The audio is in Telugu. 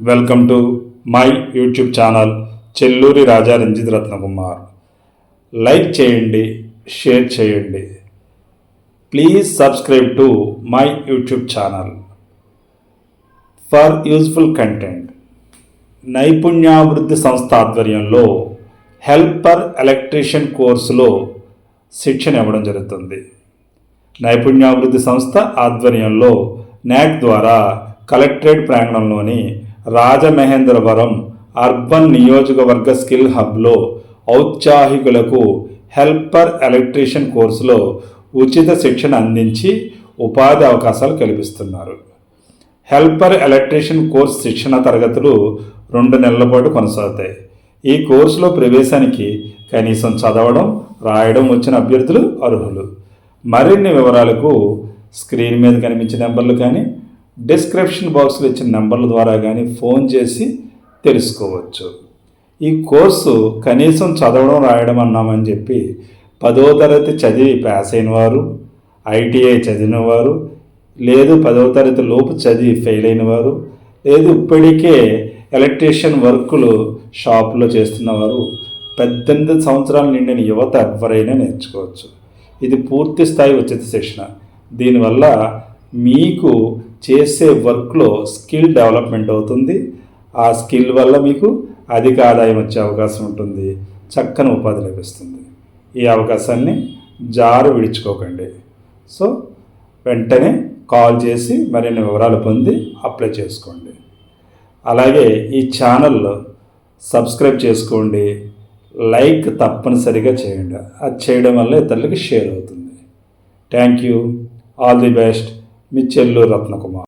Welcome to my YouTube channel Chelluri Raja Ranjith Ratnakumar like చేయండి షేర్ చేయండి. Please subscribe to my YouTube channel for useful content. నైపుణ్యాభివృద్ధి సంస్థ ఆధ్వర్యంలో హెల్పర్ ఎలక్ట్రీషియన్ కోర్సులో శిక్షణ ఇవ్వడం జరుగుతుంది. నైపుణ్యాభివృద్ధి సంస్థ ఆధ్వర్యంలో నాక్ ద్వారా కలెక్టరేట్ ప్రాంగణంలోని రాజమహేంద్రవరం అర్బన్ నియోజకవర్గ స్కిల్ హబ్లో ఔత్సాహికులకు హెల్పర్ ఎలక్ట్రీషియన్ కోర్సులో ఉచిత శిక్షణ అందించి ఉపాధి అవకాశాలు కల్పిస్తున్నారు. హెల్పర్ ఎలక్ట్రీషియన్ కోర్స్ శిక్షణ తరగతులు రెండు నెలల పాటు కొనసాగుతాయి. ఈ కోర్సులో ప్రవేశానికి కనీసం చదవడం రాయడం వచ్చిన అభ్యర్థులు అర్హులు. మరిన్ని వివరాలకు స్క్రీన్ మీద కనిపించే నెంబర్లు కానీ డిస్క్రిప్షన్ బాక్స్లో ఇచ్చిన నెంబర్ల ద్వారా కానీ ఫోన్ చేసి తెలుసుకోవచ్చు. ఈ కోర్సు కనీసం చదవడం రాయడం అన్నామని చెప్పి పదో తరగతి చదివి పాస్ అయిన వారు ఐటీఐ చదివిన వారు లేదు పదవ తరగతి లోపు చదివి ఫెయిల్ అయిన వారు లేదు ఇప్పటికే ఎలక్ట్రీషియన్ వర్కులు షాపులో చేస్తున్నవారు పద్దెనిమిది సంవత్సరాలు నిండిన యువత ఎవరైనా నేర్చుకోవచ్చు. ఇది పూర్తి స్థాయి ఉచిత శిక్షణ. దీనివల్ల మీకు చేసే వర్క్లో స్కిల్ డెవలప్మెంట్ అవుతుంది. ఆ స్కిల్ వల్ల మీకు అధిక ఆదాయం వచ్చే అవకాశం ఉంటుంది. చక్కని ఉపాధి లభిస్తుంది. ఈ అవకాశాన్ని జారు విడుచుకోకండి. సో వెంటనే కాల్ చేసి మరిన్ని వివరాలు పొంది అప్లై చేసుకోండి. అలాగే ఈ ఛానల్ సబ్స్క్రైబ్ చేసుకోండి. లైక్ తప్పనిసరిగా చేయండి. అది చేయడం వల్ల ఇతరులకి షేర్ అవుతుంది. Thank you. All the best. Me Chellu Ratnakumar.